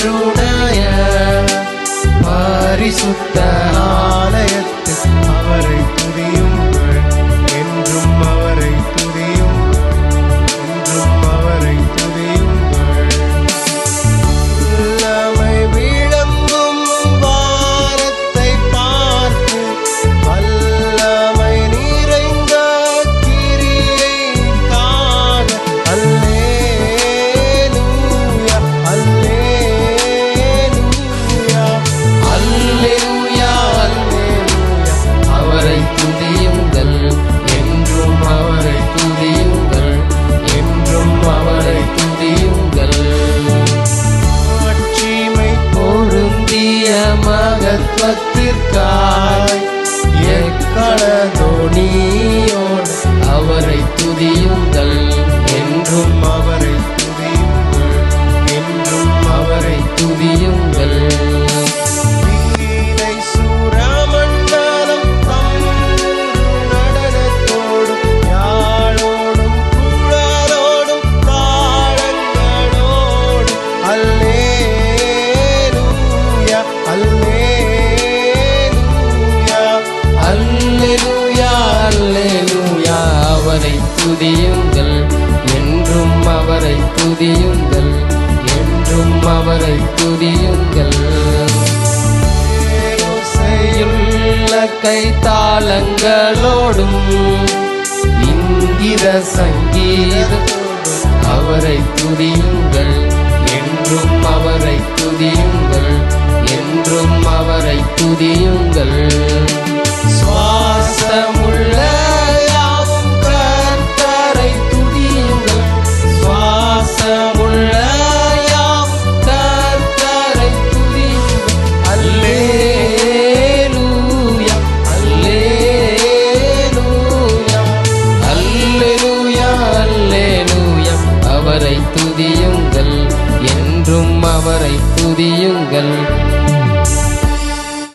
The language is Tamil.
கருணைய பரிசுத்த ஆலை சத்வத்திற்காய் எக்களதோ நீ அவரை துதியுங்கள். என்றும் அவரை துதியுங்கள். என்றும் அவரை துதியுங்கள். கை தாளங்களோடும் இந்திர சங்கீதம் அவரை துதியுங்கள். என்றும் அவரை துதியுங்கள். என்றும் அவரை துதியுங்கள். biyen gal